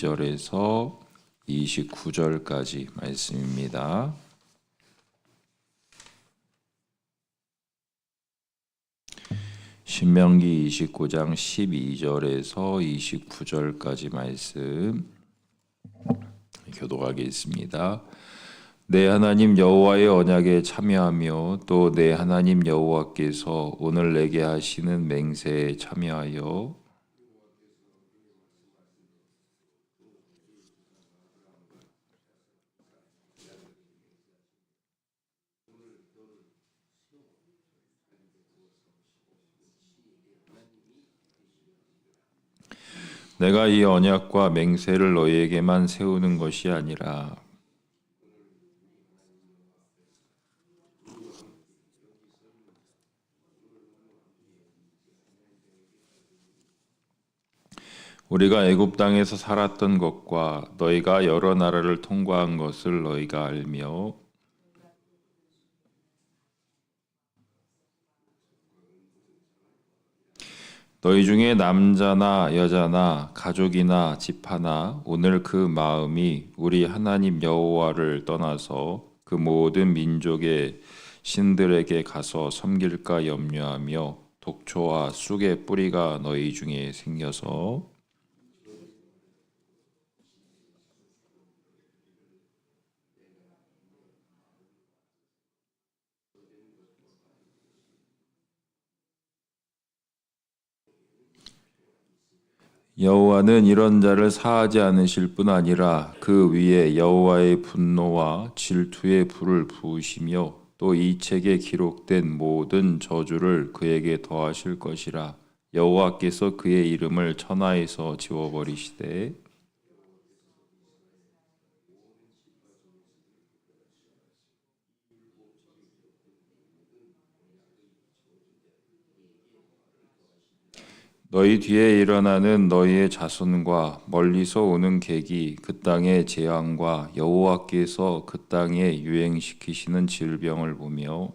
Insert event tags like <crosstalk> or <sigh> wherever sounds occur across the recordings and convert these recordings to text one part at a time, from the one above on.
22절에서 29절까지 말씀입니다. 신명기 29장 12절에서 29절까지 말씀 교독하겠습니다. 내 하나님 여호와의 언약에 참여하며 또 내 하나님 여호와께서 오늘 내게 하시는 맹세에 참여하여 내가 이 언약과 맹세를 너희에게만 세우는 것이 아니라 우리가 애굽 땅에서 살았던 것과 너희가 여러 나라를 통과한 것을 너희가 알며 너희 중에 남자나 여자나 가족이나 집 하나 오늘 그 마음이 우리 하나님 여호와를 떠나서 그 모든 민족의 신들에게 가서 섬길까 염려하며 독초와 쑥의 뿌리가 너희 중에 생겨서 여호와는 이런 자를 사하지 않으실 뿐 아니라 그 위에 여호와의 분노와 질투의 불을 부으시며 또 이 책에 기록된 모든 저주를 그에게 더하실 것이라. 여호와께서 그의 이름을 천하에서 지워버리시되 너희 뒤에 일어나는 너희의 자손과 멀리서 오는 객이 그 땅의 재앙과 여호와께서 그 땅에 유행시키시는 질병을 보며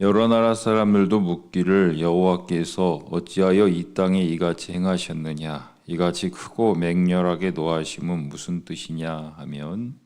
여러 나라 사람들도 묻기를 여호와께서 어찌하여 이 땅에 이같이 행하셨느냐? 이같이 크고 맹렬하게 노하심은 무슨 뜻이냐? 하면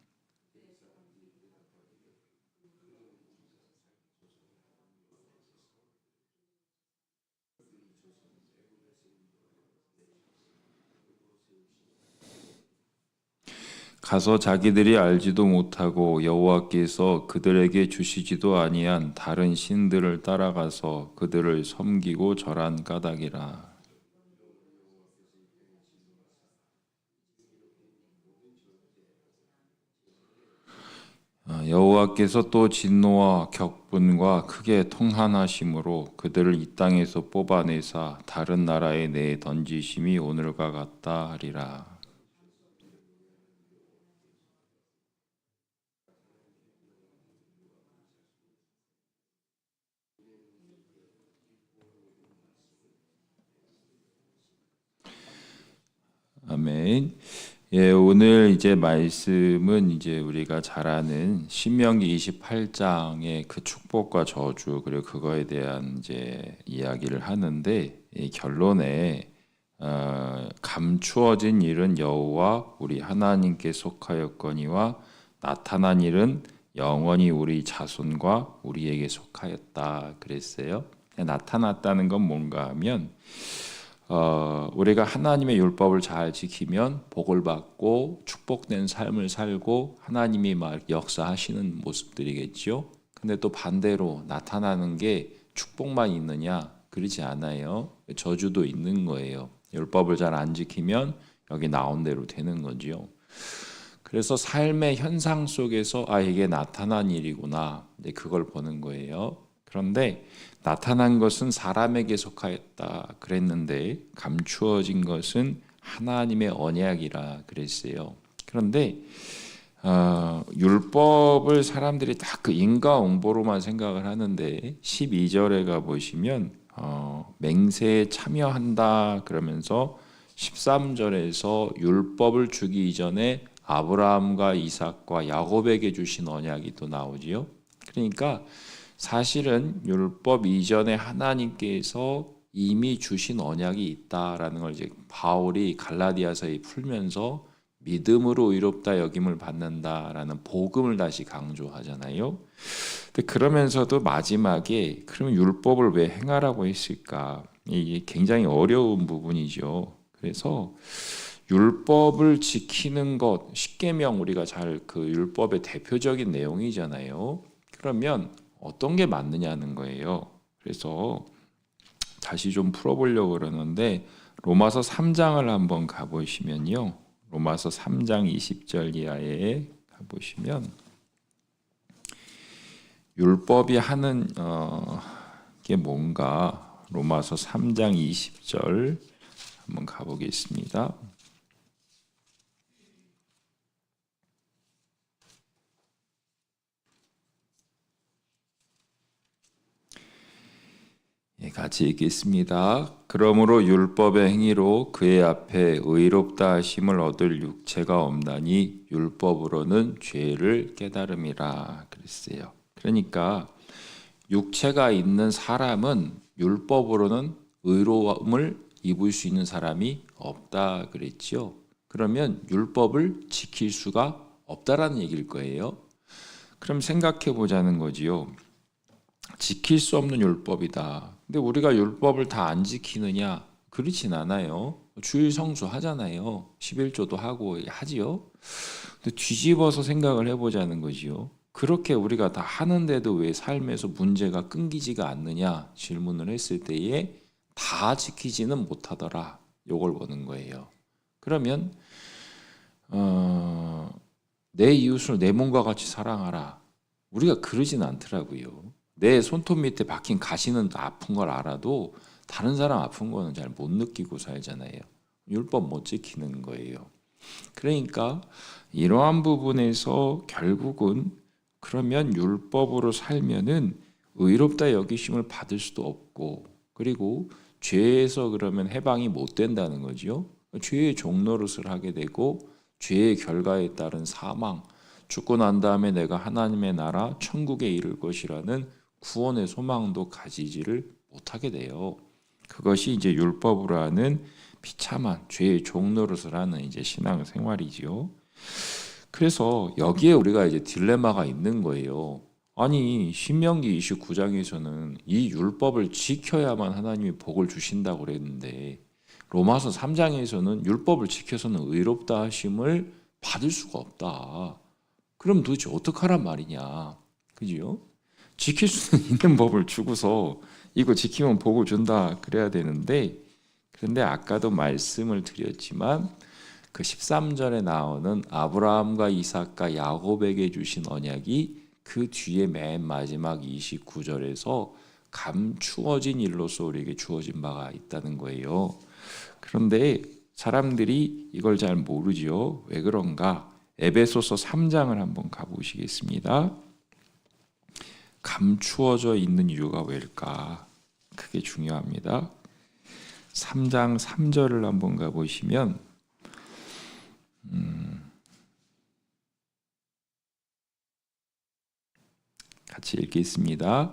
가서 자기들이 알지도 못하고 여호와께서 그들에게 주시지도 아니한 다른 신들을 따라가서 그들을 섬기고 절한 까닭이라. 아, 여호와께서 또 진노와 격분과 크게 통한하심으로 그들을 이 땅에서 뽑아내사 다른 나라에 내 던지심이 오늘과 같다 하리라. 아멘. 예, 오늘 이제 말씀은 이제 우리가 잘 아는 신명기 28장의 그 축복과 저주 그리고 그거에 대한 이제 이야기를 하는데 이 결론에 어, 감추어진 일은 여호와 우리 하나님께 속하였거니와 나타난 일은 영원히 우리 자손과 우리에게 속하였다 그랬어요. 나타났다는 건 뭔가 하면 어, 우리가 하나님의 율법을 잘 지키면 복을 받고 축복된 삶을 살고 하나님이 막 역사하시는 모습들이겠죠. 근데 또 반대로 나타나는 게 축복만 있느냐? 그러지 않아요. 저주도 있는 거예요. 율법을 잘 안 지키면 여기 나온 대로 되는 거지요. 그래서 삶의 현상 속에서 아 이게 나타난 일이구나. 그걸 보는 거예요. 그런데 나타난 것은 사람에게 속하였다 그랬는데 감추어진 것은 하나님의 언약이라 그랬어요. 그런데 어, 율법을 사람들이 딱그 인과응보로만 생각을 하는데 12절에 가 보시면 어, 맹세에 참여한다 그러면서 13절에서 율법을 주기 이전에 아브라함과 이삭과 야곱에게 주신 언약이 또 나오지요. 그러니까 사실은 율법 이전에 하나님께서 이미 주신 언약이 있다라는 걸 이제 바울이 갈라디아서에 풀면서 믿음으로 의롭다 여김을 받는다라는 복음을 다시 강조하잖아요. 근데 그러면서도 마지막에 그러면 율법을 왜 행하라고 했을까? 이게 굉장히 어려운 부분이죠. 그래서 율법을 지키는 것 십계명 우리가 잘 그 율법의 대표적인 내용이잖아요. 그러면 어떤 게 맞느냐는 거예요. 그래서 다시 좀 풀어보려고 그러는데 로마서 3장을 한번 가보시면요. 로마서 3장 20절 이하에 가보시면 율법이 하는 어, 게 뭔가 로마서 3장 20절 한번 가보겠습니다. 예, 같이 읽겠습니다. 그러므로 율법의 행위로 그의 앞에 의롭다 하심을 얻을 육체가 없나니 율법으로는 죄를 깨달음이라 그랬어요. 그러니까 육체가 있는 사람은 율법으로는 의로움을 입을 수 있는 사람이 없다 그랬지요. 그러면 율법을 지킬 수가 없다라는 얘기일 거예요. 그럼 생각해 보자는 거지요. 지킬 수 없는 율법이다. 근데 우리가 율법을 다 안 지키느냐? 그렇진 않아요. 주일 성수 하잖아요. 11조도 하고 하지요. 근데 뒤집어서 생각을 해보자는 거지요. 그렇게 우리가 다 하는데도 왜 삶에서 문제가 끊기지가 않느냐 질문을 했을 때에 다 지키지는 못하더라. 요걸 보는 거예요. 그러면 어, 내 이웃을 내 몸과 같이 사랑하라. 우리가 그러진 않더라고요. 내 손톱 밑에 박힌 가시는 아픈 걸 알아도 다른 사람 아픈 거는 잘 못 느끼고 살잖아요. 율법 못 지키는 거예요. 그러니까 이러한 부분에서 결국은 그러면 율법으로 살면은 의롭다 여기심을 받을 수도 없고 그리고 죄에서 그러면 해방이 못 된다는 거지요. 죄의 종노릇을 하게 되고 죄의 결과에 따른 사망, 죽고 난 다음에 내가 하나님의 나라 천국에 이를 것이라는 구원의 소망도 가지지를 못하게 돼요. 그것이 이제 율법으로 하는 비참한 죄의 종노릇을 하는 이제 신앙 생활이지요. 그래서 여기에 우리가 이제 딜레마가 있는 거예요. 아니 신명기 29장에서는 이 율법을 지켜야만 하나님이 복을 주신다고 그랬는데 로마서 3장에서는 율법을 지켜서는 의롭다 하심을 받을 수가 없다. 그럼 도대체 어떡하란 말이냐? 그지요? 지킬 수 <laughs> 있는 법을 주고서 이거 지키면 복을 준다 그래야 되는데 그런데 아까도 말씀을 드렸지만 그 13절에 나오는 아브라함과 이삭과 야곱에게 주신 언약이 그 뒤에 맨 마지막 29절에서 감추어진 일로서 우리에게 주어진 바가 있다는 거예요. 그런데 사람들이 이걸 잘 모르지요. 왜 그런가? 에베소서 3장을 한번 가보시겠습니다. 감추어져 있는 이유가 왜일까? 그게 중요합니다. 3장 3절을 한번 가보시면 음, 같이 읽겠습니다.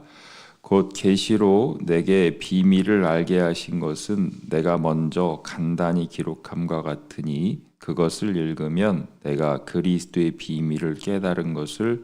곧 계시로 내게 비밀을 알게 하신 것은 내가 먼저 간단히 기록함과 같으니 그것을 읽으면 내가 그리스도의 비밀을 깨달은 것을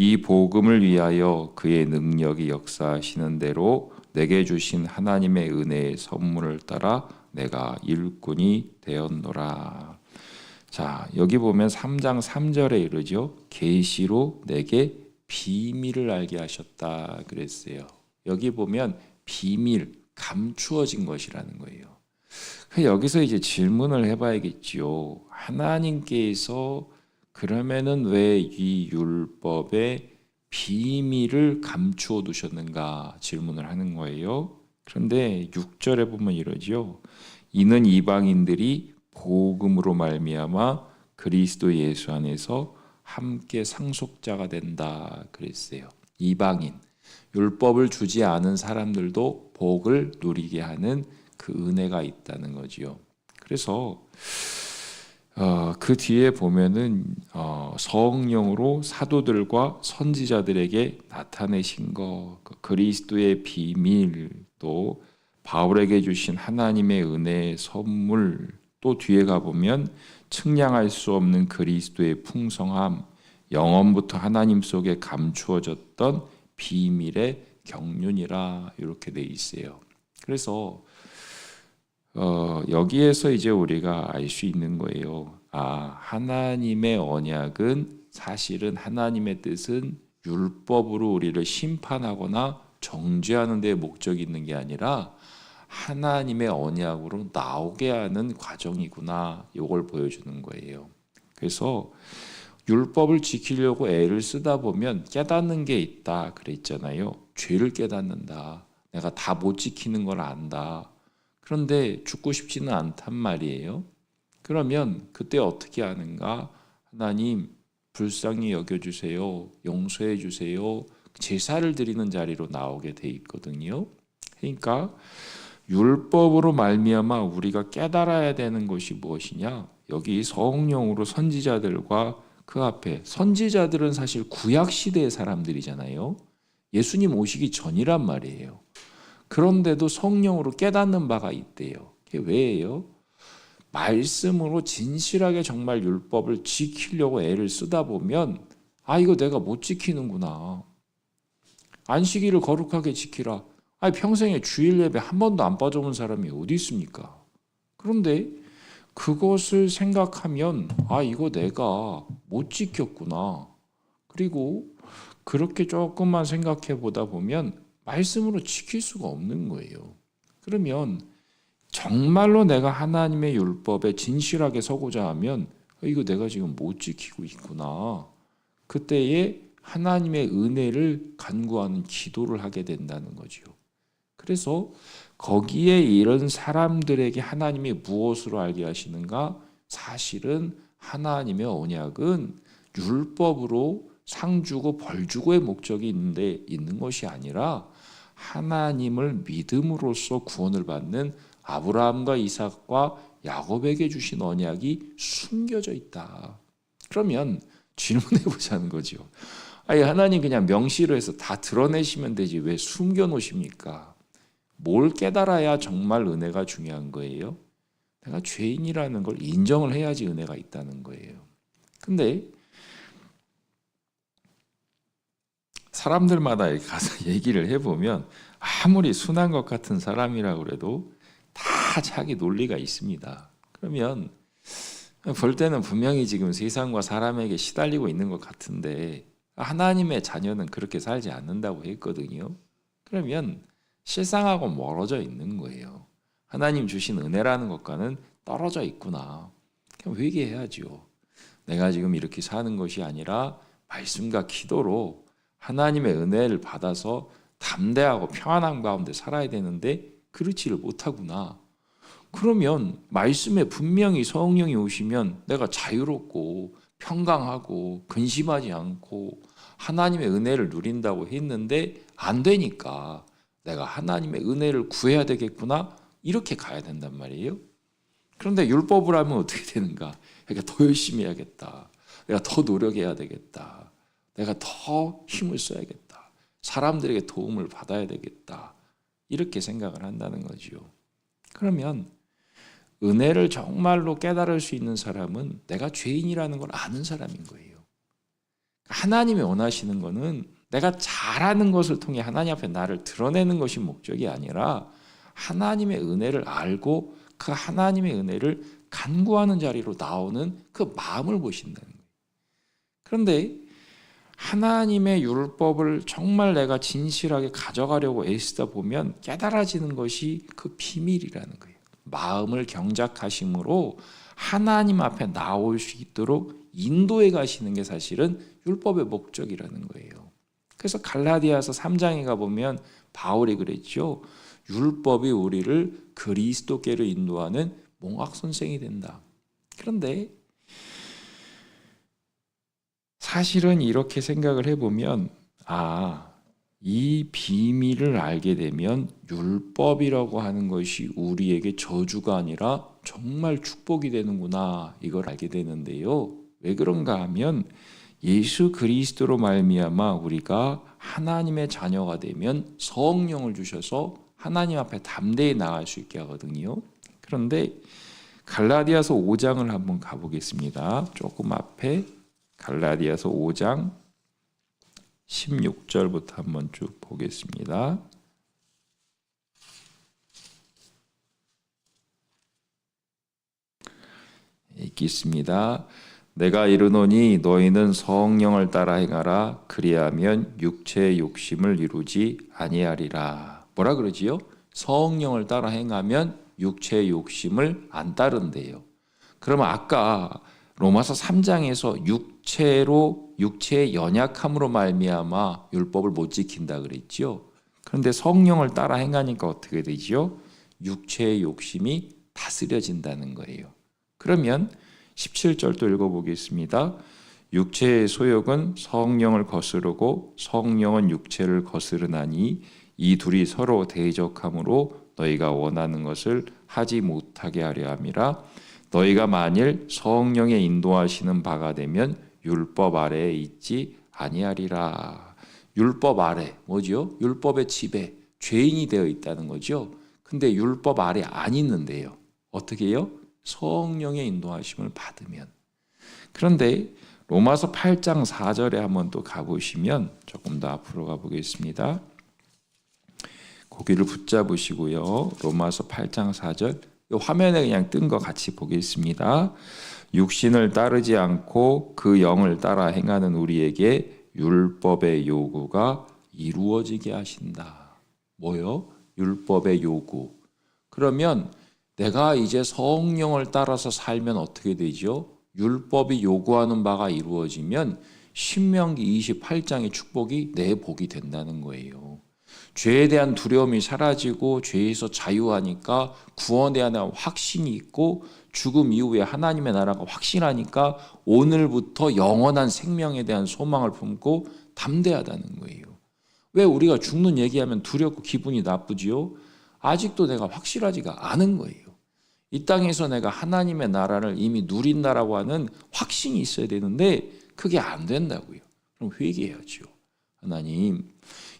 이 복음을 위하여 그의 능력이 역사하시는 대로 내게 주신 하나님의 은혜의 선물을 따라 내가 일꾼이 되었노라. 자, 여기 보면 3장 3절에 이르죠. 계시로 내게 비밀을 알게 하셨다 그랬어요. 여기 보면 비밀 감추어진 것이라는 거예요. 그 여기서 이제 질문을 해봐야겠지요. 하나님께서 그러면은 왜 이 율법의 비밀을 감추어 두셨는가 질문을 하는 거예요. 그런데 6절에 보면 이러지요. 이는 이방인들이 복음으로 말미암아 그리스도 예수 안에서 함께 상속자가 된다 그랬어요. 이방인 율법을 주지 않은 사람들도 복을 누리게 하는 그 은혜가 있다는 거지요. 그래서 어, 그 뒤에 보면은 어, 성령으로 사도들과 선지자들에게 나타내신 것, 그 그리스도의 비밀, 또 바울에게 주신 하나님의 은혜의 선물, 또 뒤에 가 보면 측량할 수 없는 그리스도의 풍성함, 영원부터 하나님 속에 감추어졌던 비밀의 경륜이라 이렇게 돼 있어요. 그래서 어, 여기에서 이제 우리가 알 수 있는 거예요. 아, 하나님의 언약은 사실은 하나님의 뜻은 율법으로 우리를 심판하거나 정죄하는 데 목적이 있는 게 아니라 하나님의 언약으로 나오게 하는 과정이구나. 이걸 보여주는 거예요. 그래서 율법을 지키려고 애를 쓰다 보면 깨닫는 게 있다 그랬잖아요. 죄를 깨닫는다. 내가 다 못 지키는 걸 안다. 그런데 죽고 싶지는 않단 말이에요. 그러면 그때 어떻게 하는가? 하나님 불쌍히 여겨 주세요. 용서해 주세요. 제사를 드리는 자리로 나오게 돼 있거든요. 그러니까 율법으로 말미암아 우리가 깨달아야 되는 것이 무엇이냐? 여기 성령으로 선지자들과 그 앞에 선지자들은 사실 구약 시대의 사람들이잖아요. 예수님 오시기 전이란 말이에요. 그런데도 성령으로 깨닫는 바가 있대요. 그게 왜예요? 말씀으로 진실하게 정말 율법을 지키려고 애를 쓰다 보면 아 이거 내가 못 지키는구나. 안식일을 거룩하게 지키라. 아니 평생에 주일 예배 한 번도 안 빠져본 사람이 어디 있습니까? 그런데 그것을 생각하면 아 이거 내가 못 지켰구나. 그리고 그렇게 조금만 생각해 보다 보면 말씀으로 지킬 수가 없는 거예요. 그러면 정말로 내가 하나님의 율법에 진실하게 서고자 하면 어, 이거 내가 지금 못 지키고 있구나. 그때에 하나님의 은혜를 간구하는 기도를 하게 된다는 거지요. 그래서 거기에 이런 사람들에게 하나님이 무엇으로 알게 하시는가? 사실은 하나님의 언약은 율법으로 상 주고 벌 주고의 목적이 있는데 있는 것이 아니라 하나님을 믿음으로써 구원을 받는 아브라함과 이삭과 야곱에게 주신 언약이 숨겨져 있다. 그러면 질문해 보자는 거죠. 아니 하나님 그냥 명시로 해서 다 드러내시면 되지 왜 숨겨 놓으십니까? 뭘 깨달아야 정말 은혜가 중요한 거예요? 내가 죄인이라는 걸 인정을 해야지 은혜가 있다는 거예요. 근데 사람들마다 가서 <laughs> 얘기를 해보면 아무리 순한 것 같은 사람이라고 그래도 다 자기 논리가 있습니다. 그러면 볼 때는 분명히 지금 세상과 사람에게 시달리고 있는 것 같은데 하나님의 자녀는 그렇게 살지 않는다고 했거든요. 그러면 실상하고 멀어져 있는 거예요. 하나님 주신 은혜라는 것과는 떨어져 있구나. 그럼 회개해야죠. 내가 지금 이렇게 사는 것이 아니라 말씀과 기도로 하나님의 은혜를 받아서 담대하고 평안한 가운데 살아야 되는데 그렇지를 못하구나. 그러면 말씀에 분명히 성령이 오시면 내가 자유롭고 평강하고 근심하지 않고 하나님의 은혜를 누린다고 했는데 안 되니까 내가 하나님의 은혜를 구해야 되겠구나 이렇게 가야 된단 말이에요. 그런데 율법을 하면 어떻게 되는가? 그러니까 더 열심히 해야겠다. 내가 더 노력해야 되겠다. 내가 더 힘을 써야겠다. 사람들에게 도움을 받아야 되겠다. 이렇게 생각을 한다는 거지요. 그러면 은혜를 정말로 깨달을 수 있는 사람은 내가 죄인이라는 걸 아는 사람인 거예요. 하나님이 원하시는 거는 내가 잘하는 것을 통해 하나님 앞에 나를 드러내는 것이 목적이 아니라 하나님의 은혜를 알고 그 하나님의 은혜를 간구하는 자리로 나오는 그 마음을 보신다는 거예요. 그런데 하나님의 율법을 정말 내가 진실하게 가져가려고 애쓰다 보면 깨달아지는 것이 그 비밀이라는 거예요. 마음을 경작하심으로 하나님 앞에 나올 수 있도록 인도해 가시는 게 사실은 율법의 목적이라는 거예요. 그래서 갈라디아서 3장에 가 보면 바울이 그랬죠. 율법이 우리를 그리스도께로 인도하는 몽학 선생이 된다. 그런데 사실은 이렇게 생각을 해보면 아, 이 비밀을 알게 되면 율법이라고 하는 것이 우리에게 저주가 아니라 정말 축복이 되는구나 이걸 알게 되는데요. 왜 그런가 하면 예수 그리스도로 말미암아 우리가 하나님의 자녀가 되면 성령을 주셔서 하나님 앞에 담대히 나갈 수 있게 하거든요. 그런데 갈라디아서 5장을 한번 가보겠습니다. 조금 앞에 갈라디아서 5장 16절부터 한번 쭉 보겠습니다. 읽겠습니다. 내가 이르노니 너희는 성령을 따라 행하라 그리하면 육체의 욕심을 이루지 아니하리라. 뭐라 그러지요? 성령을 따라 행하면 육체의 욕심을 안 따른대요. 그러면 아까 로마서 3장에서 육 체로 육체의 연약함으로 말미암아 율법을 못 지킨다 그랬지요. 그런데 성령을 따라 행하니까 어떻게 되지요? 육체의 욕심이 다스려진다는 거예요. 그러면 17절도 읽어보겠습니다. 육체의 소욕은 성령을 거스르고 성령은 육체를 거스르나니 이 둘이 서로 대적함으로 너희가 원하는 것을 하지 못하게 하려 함이라 너희가 만일 성령의 인도하시는 바가 되면 율법 아래에 있지 아니하리라. 율법 아래 뭐지요? 율법의 지배 죄인이 되어 있다는 거죠. 근데 율법 아래 안 있는데요. 어떻게 요? 성령의 인도하심을 받으면. 그런데 로마서 8장 4절에 한번 또 가보시면 조금 더 앞으로 가보겠습니다. 고기를 붙잡으시고요. 로마서 8장 4절 화면에 그냥 뜬 거 같이 보겠습니다. 육신을 따르지 않고 그 영을 따라 행하는 우리에게 율법의 요구가 이루어지게 하신다. 뭐요? 율법의 요구. 그러면 내가 이제 성령을 따라서 살면 어떻게 되죠? 율법이 요구하는 바가 이루어지면 신명기 28장의 축복이 내 복이 된다는 거예요. 죄에 대한 두려움이 사라지고 죄에서 자유하니까 구원에 대한 확신이 있고 죽음 이후에 하나님의 나라가 확신하니까 오늘부터 영원한 생명에 대한 소망을 품고 담대하다는 거예요. 왜 우리가 죽는 얘기하면 두렵고 기분이 나쁘지요? 아직도 내가 확실하지가 않은 거예요. 이 땅에서 내가 하나님의 나라를 이미 누린다라고 하는 확신이 있어야 되는데 그게 안 된다고요. 그럼 회개해야죠. 하나님,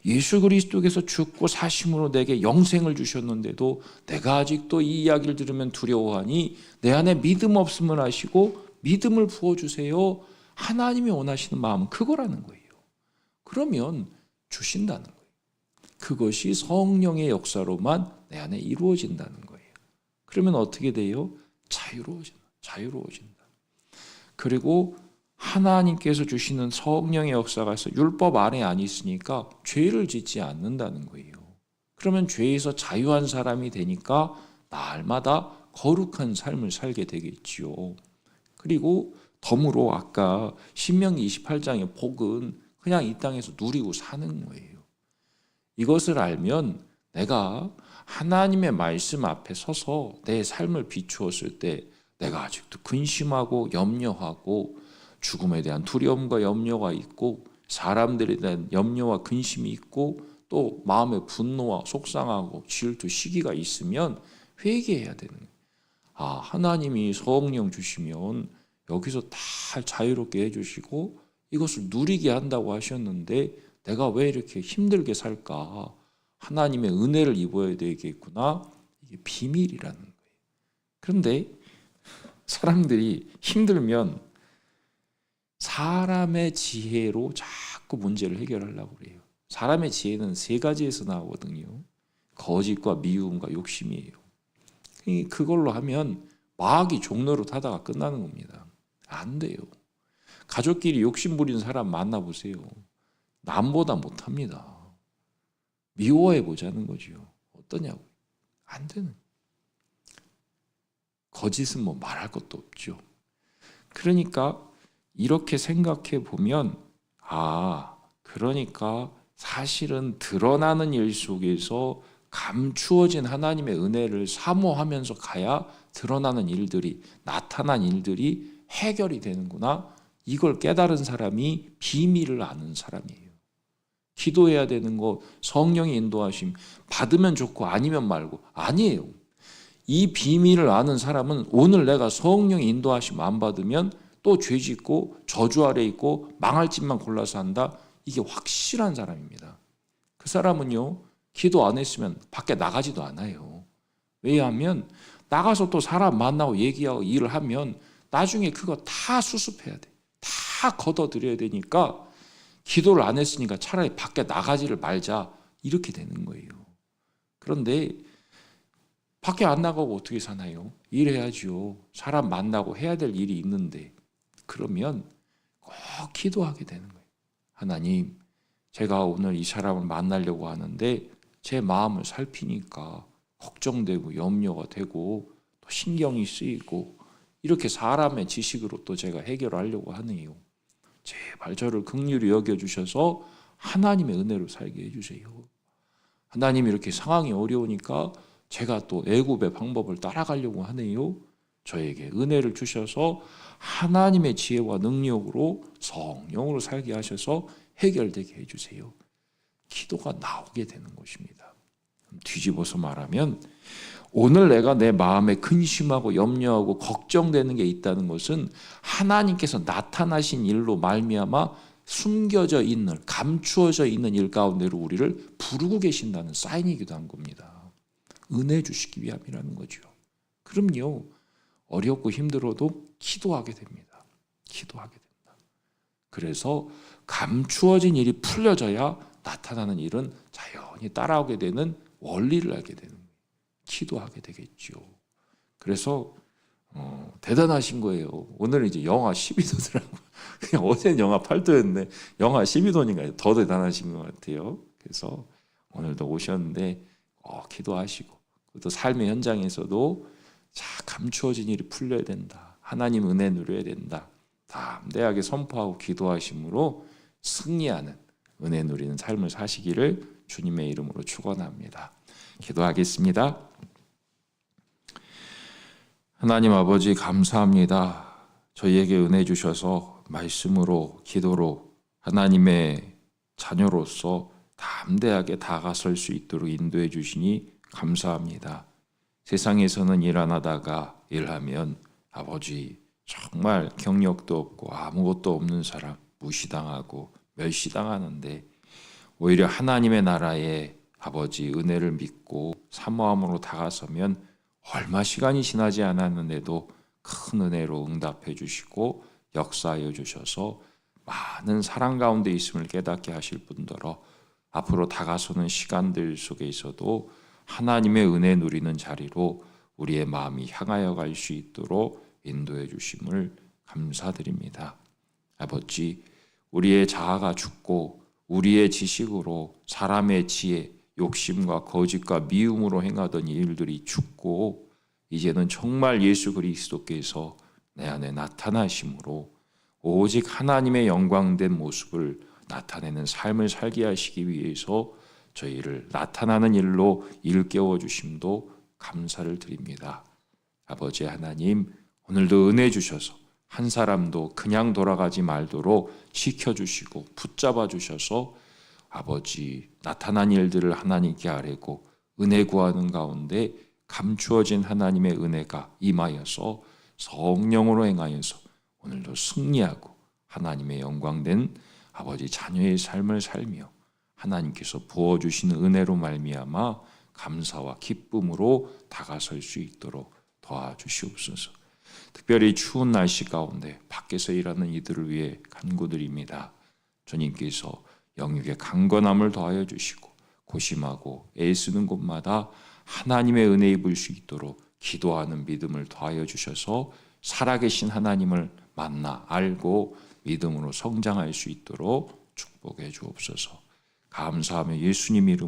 예수 그리스도께서 죽고 사심으로 내게 영생을 주셨는데도 내가 아직도 이 이야기를 들으면 두려워하니 내 안에 믿음 없음을 하시고 믿음을 부어 주세요. 하나님이 원하시는 마음은 그거라는 거예요. 그러면 주신다는 거예요. 그것이 성령의 역사로만 내 안에 이루어진다는 거예요. 그러면 어떻게 돼요? 자유로워진다. 자유로워진다. 그리고 하나님께서 주시는 성령의 역사가 있어 율법 안에 안 있으니까 죄를 짓지 않는다는 거예요. 그러면 죄에서 자유한 사람이 되니까 날마다 거룩한 삶을 살게 되겠지요. 그리고 덤으로 아까 신명기 28장의 복은 그냥 이 땅에서 누리고 사는 거예요. 이것을 알면 내가 하나님의 말씀 앞에 서서 내 삶을 비추었을 때 내가 아직도 근심하고 염려하고 죽음에 대한 두려움과 염려가 있고 사람들에 대한 염려와 근심이 있고 또 마음의 분노와 속상하고 질투 시기가 있으면 회개해야 되는. 아 하나님이 성령 주시면 여기서 다 자유롭게 해주시고 이것을 누리게 한다고 하셨는데 내가 왜 이렇게 힘들게 살까? 하나님의 은혜를 입어야 되겠구나. 이게 비밀이라는 거예요. 그런데 사람들이 힘들면 사람의 지혜로 자꾸 문제를 해결하려고 그래요. 사람의 지혜는 세 가지에서 나오거든요. 거짓과 미움과 욕심이에요. 그걸로 하면 마귀 종로로 타다가 끝나는 겁니다. 안 돼요. 가족끼리 욕심 부리는 사람 만나보세요. 남보다 못합니다. 미워해 보자는 거죠. 어떠냐고. 안 되는. 거짓은 뭐 말할 것도 없죠. 그러니까 이렇게 생각해 보면 아, 그러니까 사실은 드러나는 일 속에서 감추어진 하나님의 은혜를 사모하면서 가야 드러나는 일들이 나타난 일들이 해결이 되는구나. 이걸 깨달은 사람이 비밀을 아는 사람이에요. 기도해야 되는 거 성령의 인도하심 받으면 좋고 아니면 말고 아니에요. 이 비밀을 아는 사람은 오늘 내가 성령의 인도하심 안 받으면 또 죄짓고 저주 아래 있고 망할 짓만 골라서 한다. 이게 확실한 사람입니다. 그 사람은요. 기도 안 했으면 밖에 나가지도 않아요. 왜냐하면 나가서 또 사람 만나고 얘기하고 일을 하면 나중에 그거 다 수습해야 돼. 다 걷어들여야 되니까 기도를 안 했으니까 차라리 밖에 나가지를 말자 이렇게 되는 거예요. 그런데 밖에 안 나가고 어떻게 사나요? 일해야죠. 사람 만나고 해야 될 일이 있는데 그러면 꼭 기도하게 되는 거예요. 하나님, 제가 오늘 이 사람을 만나려고 하는데 제 마음을 살피니까 걱정되고 염려가 되고 또 신경이 쓰이고 이렇게 사람의 지식으로 또 제가 해결하려고 하네요. 제발 저를 극률히 여겨 주셔서 하나님의 은혜로 살게 해 주세요. 하나님 이렇게 상황이 어려우니까 제가 또 애굽의 방법을 따라가려고 하네요. 저에게 은혜를 주셔서 하나님의 지혜와 능력으로 성령으로 살게 하셔서 해결되게 해 주세요. 기도가 나오게 되는 것입니다. 뒤집어서 말하면 오늘 내가 내 마음에 근심하고 염려하고 걱정되는 게 있다는 것은 하나님께서 나타나신 일로 말미암아 숨겨져 있는 감추어져 있는 일 가운데로 우리를 부르고 계신다는 사인이기도 한 겁니다. 은혜 주시기 위함이라는 거죠. 그럼요. 어렵고 힘들어도 기도하게 됩니다. 기도하게 된다. 그래서 감추어진 일이 풀려져야 나타나는 일은 자연히 따라오게 되는 원리를 알게 되는. 기도하게 되겠죠. 그래서 어, 대단하신 거예요. 오늘 이제 영하 12도더라고. <laughs> 그냥 어제는 영하 8도였는데 영하 12도니까 더 대단하신 것 같아요. 그래서 오늘도 오셨는데 어, 기도하시고 또 삶의 현장에서도 자 감추어진 일이 풀려야 된다. 하나님 은혜 누려야 된다. 담대하게 선포하고 기도하심으로 승리하는 은혜 누리는 삶을 사시기를 주님의 이름으로 축원합니다. 기도하겠습니다. 하나님 아버지 감사합니다. 저희에게 은혜 주셔서 말씀으로 기도로 하나님의 자녀로서 담대하게 다가설 수 있도록 인도해 주시니 감사합니다. 세상에서는 일 안 하다가 일하면 아버지 정말 경력도 없고 아무것도 없는 사람 무시당하고 멸시당하는데 오히려 하나님의 나라에 아버지 은혜를 믿고 사모함으로 다가서면 얼마 시간이 지나지 않았는데도 큰 은혜로 응답해 주시고 역사하여 주셔서 많은 사랑 가운데 있음을 깨닫게 하실 뿐더러 앞으로 다가서는 시간들 속에 있어도 하나님의 은혜 누리는 자리로 우리의 마음이 향하여 갈 수 있도록 인도해 주심을 감사드립니다. 아버지, 우리의 자아가 죽고 우리의 지식으로 사람의 지혜, 욕심과 거짓과 미움으로 행하던 일들이 죽고 이제는 정말 예수 그리스도께서 내 안에 나타나심으로 오직 하나님의 영광된 모습을 나타내는 삶을 살게 하시기 위해서 저희를 나타나는 일로 일깨워 주심도 감사를 드립니다. 아버지 하나님, 오늘도 은혜 주셔서 한 사람도 그냥 돌아가지 말도록 지켜 주시고 붙잡아 주셔서 아버지 나타난 일들을 하나님께 아뢰고 은혜 구하는 가운데 감추어진 하나님의 은혜가 임하여서 성령으로 행하여서 오늘도 승리하고 하나님의 영광된 아버지 자녀의 삶을 살며 하나님께서 부어 주시는 은혜로 말미암아 감사와 기쁨으로 다가설 수 있도록 도와주시옵소서. 특별히 추운 날씨 가운데 밖에서 일하는 이들을 위해 간구드립니다. 주님께서 영육의 강건함을 더하여 주시고 고심하고 애쓰는 곳마다 하나님의 은혜 입을 수 있도록 기도하는 믿음을 더하여 주셔서 살아계신 하나님을 만나 알고 믿음으로 성장할 수 있도록 축복해 주옵소서. 감사하며 예수님 이름